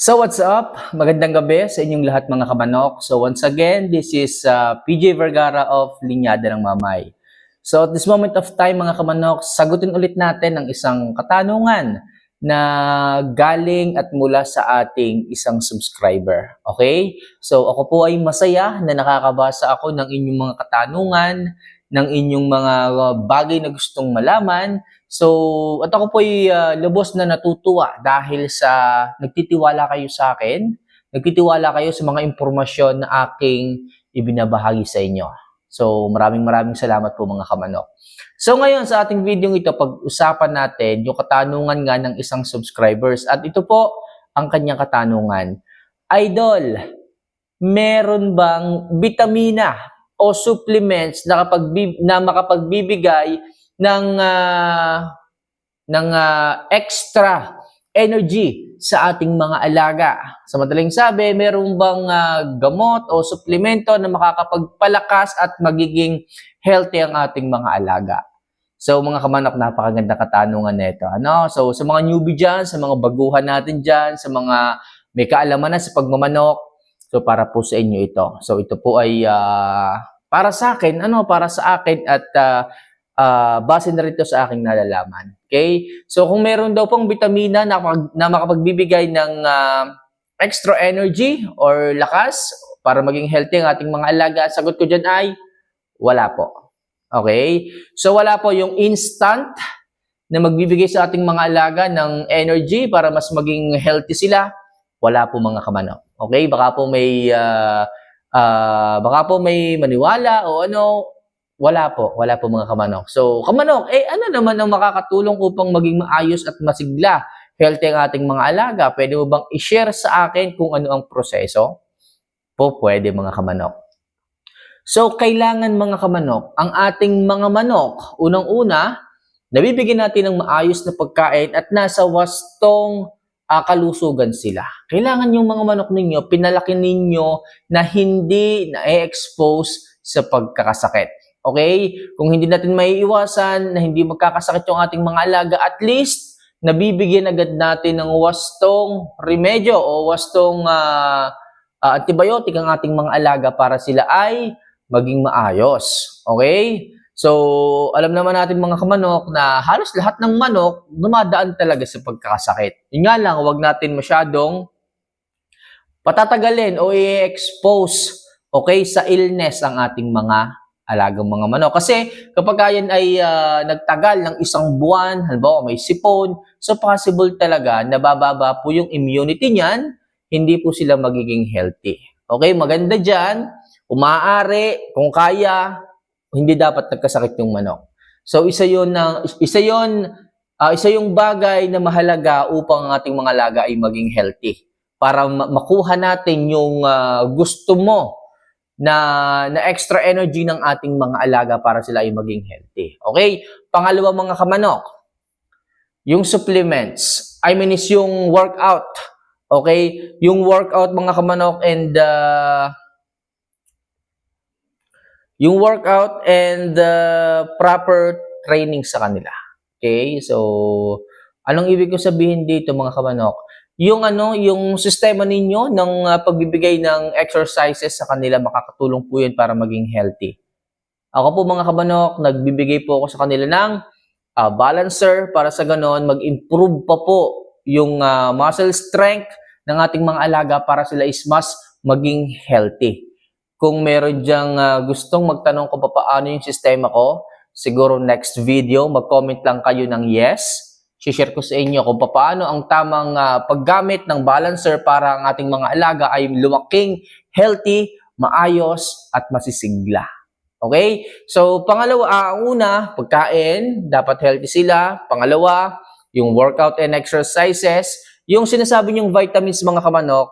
So what's up? Magandang gabi sa inyong lahat mga kamanok. So once again, this is uh, PJ Vergara of Linyada ng Mamay. So at this moment of time mga kamanok, sagutin ulit natin ang isang katanungan na galing at mula sa ating isang subscriber. Okay? So ako po ay masaya na nakakabasa ako ng inyong mga katanungan, ng inyong mga uh, bagay na gustong malaman. So, at ako po ay uh, lubos na natutuwa dahil sa nagtitiwala kayo sa akin, nagtitiwala kayo sa mga impormasyon na aking ibinabahagi sa inyo. So, maraming maraming salamat po mga kamanok. So, ngayon sa ating video ito, pag-usapan natin yung katanungan nga ng isang subscribers. At ito po ang kanyang katanungan. Idol, meron bang vitamina o supplements na, kapag, na makapagbibigay ng ah, ng ah, extra energy sa ating mga alaga. Sa madaling sabi, meron bang ah, gamot o suplemento na makakapagpalakas at magiging healthy ang ating mga alaga? So mga kamanok, napakaganda katanungan nito. Ano? So sa mga newbie dyan, sa mga baguhan natin dyan, sa mga may kaalaman na sa pagmamanok, so para po sa inyo ito. So ito po ay ah, para sa akin, ano, para sa akin at ah, ah, base na rito sa aking nalalaman. Okay? So kung meron daw pong vitamina na, makapag- na makapagbibigay ng ah, extra energy or lakas para maging healthy ang ating mga alaga, sagot ko dyan ay wala po. Okay? So wala po yung instant na magbibigay sa ating mga alaga ng energy para mas maging healthy sila. Wala po mga kamanok. Okay? Baka po may ah, ah, baka po may maniwala o ano, wala po, wala po mga kamanok. So, kamanok, eh ano naman ang makakatulong upang maging maayos at masigla, healthy ang ating mga alaga? Pwede mo bang i-share sa akin kung ano ang proseso? Po, pwede mga kamanok. So, kailangan mga kamanok, ang ating mga manok, unang-una, nabibigyan natin ng maayos na pagkain at nasa wastong ah, kalusugan sila. Kailangan yung mga manok ninyo, pinalaki ninyo na hindi na-expose sa pagkakasakit. Okay? Kung hindi natin may iwasan na hindi magkakasakit yung ating mga alaga, at least nabibigyan agad natin ng wastong remedyo o wastong ah, ah, antibiotic ang ating mga alaga para sila ay maging maayos. Okay? So, alam naman natin mga kamanok na halos lahat ng manok dumadaan talaga sa pagkakasakit. Yun nga lang, huwag natin masyadong patatagalin o i-expose okay, sa illness ang ating mga alagang mga manok. Kasi kapag yan ay ah, nagtagal ng isang buwan, halimbawa may sipon, so possible talaga na bababa po yung immunity niyan, hindi po sila magiging healthy. Okay, maganda dyan, umaari, kung kaya, hindi dapat nagkasakit yung manok. So isa yon na isa yon ah, isa yung bagay na mahalaga upang ang ating mga alaga ay maging healthy para ma- makuha natin yung ah, gusto mo na na extra energy ng ating mga alaga para sila ay maging healthy. Okay? Pangalawa mga kamanok, yung supplements. I mean is yung workout. Okay? Yung workout mga kamanok and uh, yung workout and uh, proper training sa kanila. Okay? So, anong ibig ko sabihin dito mga kamanok? Yung ano, yung sistema ninyo ng uh, pagbibigay ng exercises sa kanila makakatulong po 'yun para maging healthy. Ako po mga kamanok, nagbibigay po ako sa kanila ng uh, balancer para sa ganon mag-improve pa po yung uh, muscle strength ng ating mga alaga para sila is mas maging healthy. Kung meron diyang uh, gustong magtanong kung paano yung sistema ko, siguro next video, mag-comment lang kayo ng yes. Share ko sa inyo kung paano ang tamang ah, paggamit ng balancer para ang ating mga alaga ay lumaking healthy, maayos, at masisigla. Okay? So, pangalawa, ang una, pagkain, dapat healthy sila. Pangalawa, yung workout and exercises. Yung sinasabi niyong vitamins mga kamanok,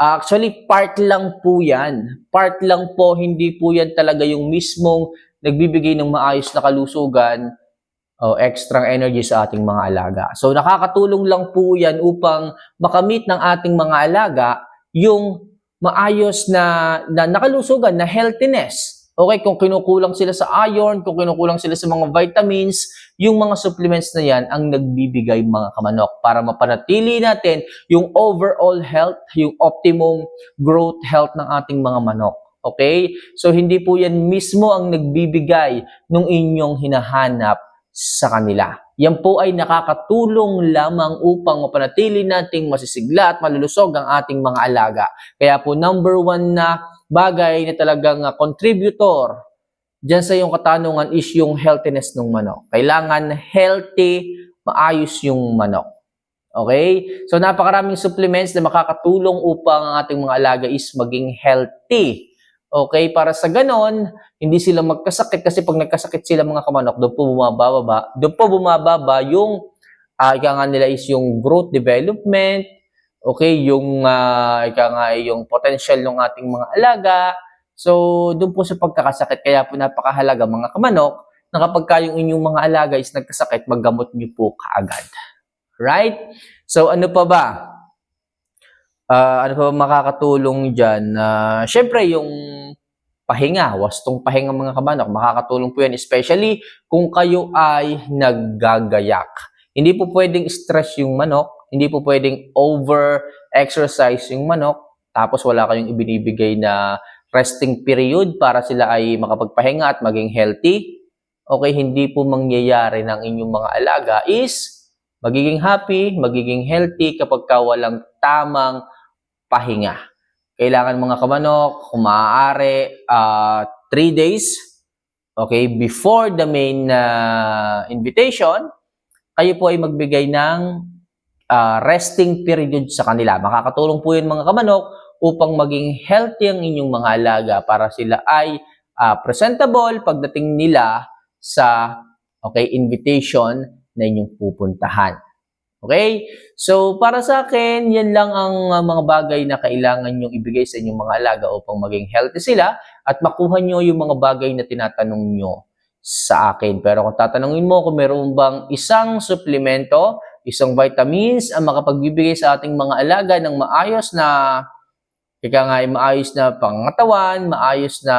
Actually, part lang po yan. Part lang po, hindi po yan talaga yung mismong nagbibigay ng maayos na kalusugan o extra energy sa ating mga alaga. So, nakakatulong lang po yan upang makamit ng ating mga alaga yung maayos na, na nakalusugan, na healthiness. Okay, kung kinukulang sila sa iron, kung kinukulang sila sa mga vitamins, yung mga supplements na yan ang nagbibigay mga kamanok para mapanatili natin yung overall health, yung optimum growth health ng ating mga manok. Okay? So, hindi po yan mismo ang nagbibigay ng inyong hinahanap sa kanila. Yan po ay nakakatulong lamang upang mapanatili nating masisigla at malulusog ang ating mga alaga. Kaya po number one na bagay na talagang uh, contributor dyan sa yung katanungan is yung healthiness ng manok. Kailangan healthy, maayos yung manok. Okay? So napakaraming supplements na makakatulong upang ang ating mga alaga is maging healthy. Okay? Para sa ganon, hindi sila magkasakit kasi pag nagkasakit sila mga kamanok, doon po bumababa, doon po bumababa yung uh, ika nga nila is yung growth development, okay, yung uh, ika nga yung potential ng ating mga alaga. So, doon po sa pagkakasakit, kaya po napakahalaga mga kamanok, na kapag kayong inyong mga alaga is nagkasakit, maggamot niyo po kaagad. Right? So, ano pa ba? Uh, ano pa makakatulong dyan? Uh, Siyempre, yung pahinga, wastong pahinga mga kamanok, makakatulong po yan, especially kung kayo ay naggagayak. Hindi po pwedeng stress yung manok, hindi po pwedeng over-exercise yung manok, tapos wala kayong ibinibigay na resting period para sila ay makapagpahinga at maging healthy. Okay, hindi po mangyayari ng inyong mga alaga is magiging happy, magiging healthy kapag ka walang tamang pahinga. Kailangan mga kamanok, kung maaari, 3 uh, days, okay, before the main uh, invitation, kayo po ay magbigay ng uh, resting period sa kanila. Makakatulong po yun mga kamanok upang maging healthy ang inyong mga alaga para sila ay uh, presentable pagdating nila sa okay invitation na inyong pupuntahan. Okay? So, para sa akin, yan lang ang uh, mga bagay na kailangan nyong ibigay sa inyong mga alaga upang maging healthy sila at makuha nyo yung mga bagay na tinatanong nyo sa akin. Pero kung tatanungin mo kung meron bang isang suplemento, isang vitamins ang makapagbibigay sa ating mga alaga ng maayos na kaya nga ay maayos na pangatawan, maayos na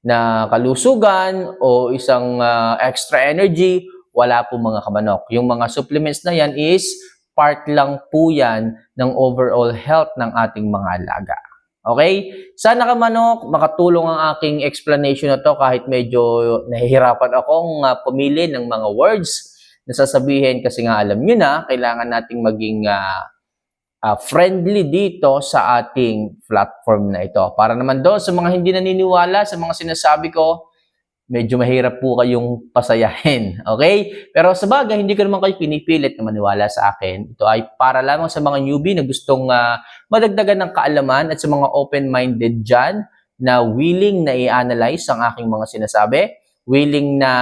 na kalusugan o isang uh, extra energy, wala po mga kamanok. Yung mga supplements na yan is part lang po yan ng overall health ng ating mga alaga. Okay? Sana ka manok, makatulong ang aking explanation na to kahit medyo nahihirapan akong uh, pumili ng mga words na sasabihin kasi nga alam nyo na, kailangan nating maging uh, uh, friendly dito sa ating platform na ito. Para naman doon sa mga hindi naniniwala sa mga sinasabi ko, medyo mahirap po kayong pasayahin. Okay? Pero sa bagay, hindi ko naman kayo pinipilit na maniwala sa akin. Ito ay para lamang sa mga newbie na gustong uh, madagdagan ng kaalaman at sa mga open-minded dyan na willing na i-analyze ang aking mga sinasabi, willing na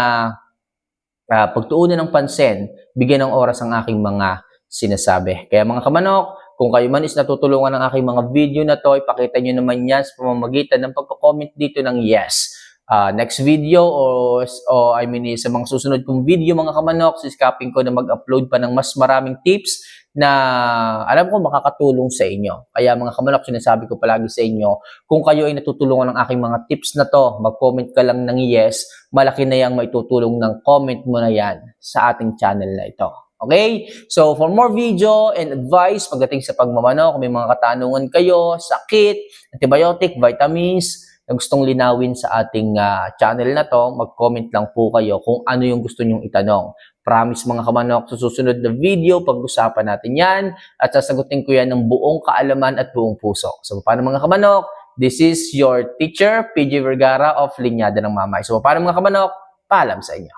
uh, pagtuunan ng pansin, bigyan ng oras ang aking mga sinasabi. Kaya mga kamanok, kung kayo man is natutulungan ng aking mga video na to, ipakita nyo naman yan sa pamamagitan ng pagko-comment dito ng yes uh, next video o, o I mean sa mga susunod kong video mga kamanok, siskapin ko na mag-upload pa ng mas maraming tips na alam ko makakatulong sa inyo. Kaya mga kamanok, sinasabi ko palagi sa inyo, kung kayo ay natutulungan ng aking mga tips na to, mag-comment ka lang ng yes, malaki na yung maitutulong ng comment mo na yan sa ating channel na ito. Okay? So, for more video and advice pagdating sa pagmamanok, kung may mga katanungan kayo, sakit, antibiotic, vitamins, na gustong linawin sa ating uh, channel na to, mag-comment lang po kayo kung ano yung gusto nyong itanong. Promise mga kamanok, sa susunod na video, pag-usapan natin yan at sasagutin ko yan ng buong kaalaman at buong puso. So, paano mga kamanok? This is your teacher, PJ Vergara of Linyada ng Mamay. So, paano mga kamanok? Paalam sa inyo.